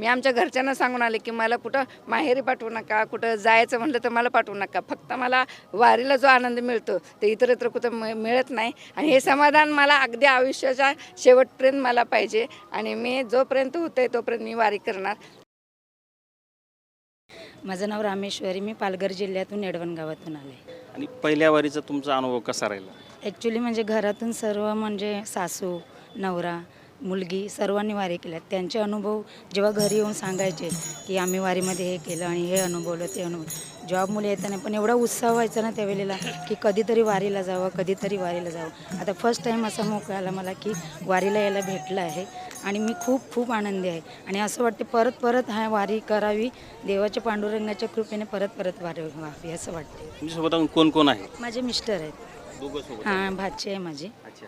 मी आमच्या घरच्यांना सांगून आले की मला कुठं माहेरी पाठवू नका कुठं जायचं म्हटलं तर मला पाठवू नका. फक्त मला वारीला जो आनंद मिळतो ते इतर इतर कुठं मिळ- मिळत नाही. आणि हे समाधान मला अगदी आयुष्याच्या शेवटपर्यंत मला पाहिजे. आणि मी जोपर्यंत होतंय तोपर्यंत मी वारी करणार. माझं नाव रामेश्वरी मी पालघर जिल्ह्यातून येडवण गावातून आले. आणि पहिल्या वारीचा तुमचा अनुभव कसा राहिला? ॲक्च्युली म्हणजे घरातून सर्व म्हणजे सासू नवरा मुलगी सर्वांनी वारी केल्या त्यांचे अनुभव जेव्हा घरी येऊन सांगायचे की आम्ही वारीमध्ये हे केलं आणि हे अनुभवलं ते अनुभव जॉब मुले येताना पण एवढा उत्साह व्हायचा ना त्यावेळेला की कधीतरी वारीला जावं कधीतरी वारीला जावं. आता फर्स्ट टाईम असा मोका आला मला की वारीला यायला भेटलं आहे आणि मी खूप खूप आनंदी आहे. आणि असं वाटते परत परत हा वारी करावी देवाच्या पांडुरंगाच्या कृपेने परत परत वारी व्हावी असं वाटते. अजून कोण कोण आहे? माझे मिस्टर आहेत. दोघं सोबत हां भाची आहे माझी. अच्छा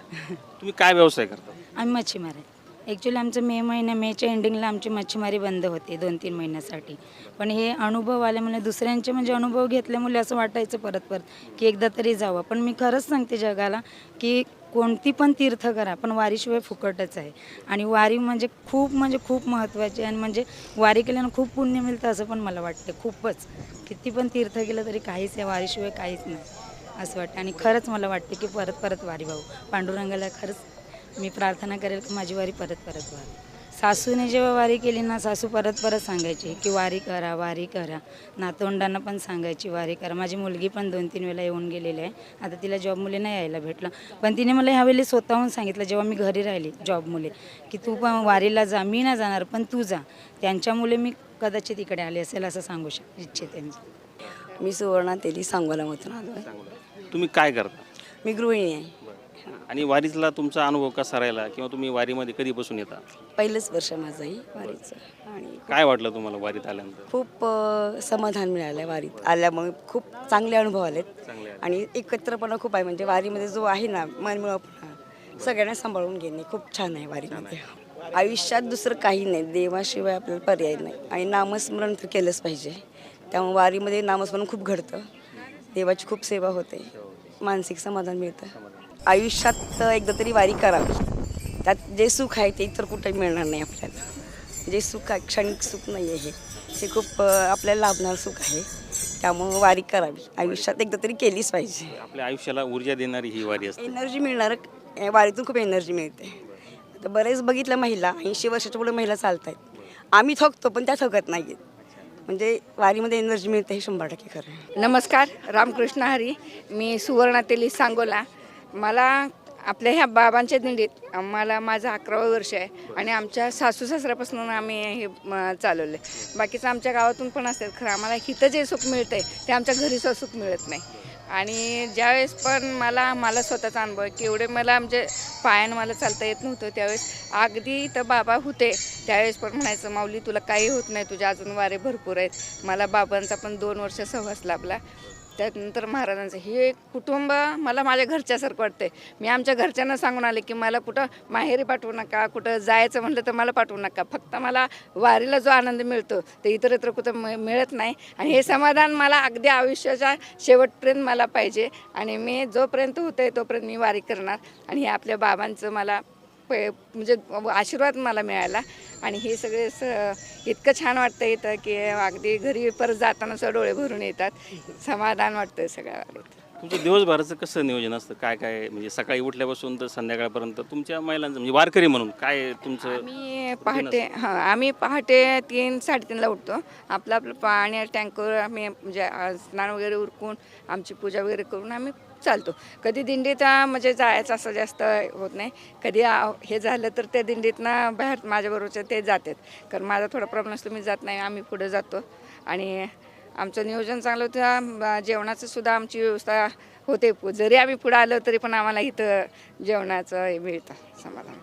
तुम्ही काय व्यवसाय करता? आम्ही मच्छीमार. आहे ॲक्च्युली आमचं मे महिन्या मेच्या एंडिंगला आमची मच्छीमारी बंद होते दोन तीन महिन्यासाठी. पण हे अनुभव आल्यामुळे दुसऱ्यांचे म्हणजे अनुभव घेतल्यामुळे असं वाटायचं परत परत की एकदा तरी जावं. पण मी खरंच सांगते जगाला की कोणती पण तीर्थ करा पण वारीशिवाय फुकटच आहे. आणि वारी म्हणजे खूप म्हणजे खूप महत्त्वाची आणि म्हणजे वारी केल्यानं खूप पुण्य मिळतं असं पण मला वाटतं. खूपच. किती पण तीर्थ केलं तरी काहीच आहे वारीशिवाय काहीच नाही. असं वाटतं. आणि खरंच मला वाटते की परत परत वारी भाऊ पांडुरंगाला खरंच मी प्रार्थना करेल की माझी वारी परत परत व्हावी सासूने जेव्हा वारी केली ना सासू परत परत सांगायची की वारी करा वारी करा. नातवंडांना पण सांगायची वारी करा. माझी मुलगी पण दोन तीन वेळा येऊन गेलेली आहे. आता तिला जॉब मुले नाही यायला भेटलं. पण तिने मला ह्यावेळी स्वतःहून सांगितलं जेव्हा मी घरी राहिली जॉब मुले की तू पण वारीला जा मी नाही जाणार पण तू जा. त्यांच्यामुळे मी कदाचित इकडे आले असेल असं सांगू शक इच्छिते मी. मी सुवर्णा तेली सांगोलामधून मत आहे तुम्ही काय करता? मी गृहिणी आहे. आणि वारीतला तुमचा अनुभव कसा राहिला किंवा तुम्ही वारीमध्ये कधी बसून येता? पहिलंच वर्ष माझंही वारीचं. आणि काय वाटलं तुम्हाला वारीत आल्यानंतर? खूप अ, समाधान मिळालं आहे वारीत. आल्यामुळे खूप चांगले अनुभव आलेत. चांगले. आणि एकत्रपणा खूप आहे. म्हणजे वारीमध्ये जो आहे ना मनमिळापणा सगळ्यांना सांभाळून घेणे खूप छान आहे वारीमध्ये. आयुष्यात दुसरं काही नाही. देवाशिवाय आपल्याला पर्याय नाही. आणि नामस्मरण तर केलंच पाहिजे. त्यामुळे वारीमध्ये नामस्मरण खूप घडतं. देवाची खूप सेवा होते. मानसिक समाधान मिळतं. आयुष्यात एकदा तरी वारी करावी. त्यात जे सुख आहे ते इतर कुठेही मिळणार नाही आपल्याला. जे सुख आहे क्षणिक सुख नाही आहे हे ते खूप आपल्याला लाभणार सुख आहे. त्यामुळं वारी करावी. आयुष्यात एकदा तरी केलीच पाहिजे. आपल्या आयुष्याला ऊर्जा देणारी ही वारी असते. एनर्जी मिळणार वारीतून खूप एनर्जी मिळते. आता बरेच बघितलं महिला ऐंशी वर्षाच्या पुढे महिला चालत आहेत आम्ही थकतो पण त्या थकत नाही आहेत म्हणजे वारीमध्ये एनर्जी मिळते हे शंभर टक्के खरं नमस्कार रामकृष्ण हरी. मी सुवर्णा तेली सांगोला. मला आपल्या ह्या बाबांच्या दिंडीत आम्हाला माझं अकरावं वर्ष आहे आणि आमच्या सासू सासऱ्यापासून आम्ही हे चालवलं आहे बाकीचं आमच्या गावातून पण असतात खरं आम्हाला इथं जे सुख मिळतं आहे ते आमच्या घरीचं सुख मिळत नाही. आणि ज्यावेळेस पण मला मला स्वतःचा अनुभव आहे की एवढे मला म्हणजे पायानं मला चालता येत नव्हतं त्यावेळेस अगदी इथं बाबा होते. त्यावेळेस पण म्हणायचं माऊली तुला काही होत नाही तुझ्या अजून वारे भरपूर आहेत. मला बाबांचा पण दोन वर्ष सहवास लाभला. त्यानंतर महाराजांचं हे कुटुंब मला माझ्या घरच्यासारखं वाटतंय. मी आमच्या घरच्यांना सांगून आले की मला कुठं माहेरी पाठवू नका कुठं जायचं म्हटलं तर मला पाठवू नका. फक्त मला वारीला जो आनंद मिळतो ते इतर इतर कुठं मिळत नाही. आणि हे समाधान मला अगदी आयुष्याच्या शेवटपर्यंत मला पाहिजे. आणि मी जोपर्यंत होतंय तोपर्यंत मी वारी करणार. आणि हे आपल्या बाबांचं मला प म्हणजे आशीर्वाद मला मिळाला. आणि हे सगळे स इतकं छान वाटतं इथं की अगदी घरी परत जाताना सुद्धा डोळे भरून येतात. समाधान वाटतं सगळ्या तुमचं दिवसभराचं कसं नियोजन असतं? काय काय? म्हणजे सकाळी उठल्यापासून तर संध्याकाळपर्यंत तुमच्या महिलांचं म्हणजे वारकरी म्हणून काय तुमचं आम्ही पहाटे हां आम्ही पहाटे तीन साडेतीनला उठतो. आपलं आपलं पाणी टँकर आम्ही म्हणजे स्नान वगैरे उरकून आमची पूजा वगैरे करून आम्ही चालतो. कधी दिंडीत म्हणजे जायचं असं जास्त होत नाही. कधी हे झालं तर त्या दिंडीतनं बाहेर माझ्याबरोबरच्या ते जातात. कारण माझा थोडा प्रॉब्लेम असतो मी जात नाही आम्ही पुढं जातो. आणि आमचं नियोजन चांगलं होतं. जेवणाचं सुद्धा आमची व्यवस्था होते. जरी आम्ही पुढं आलो तरी पण आम्हाला इथं जेवणाचं हे मिळतं. समाधान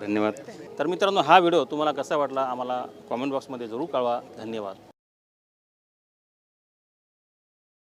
धन्यवाद. तर मित्रांनो हा व्हिडिओ तुम्हाला कसा वाटला? आम्हाला कॉमेंट बॉक्समध्ये जरूर कळवा. धन्यवाद.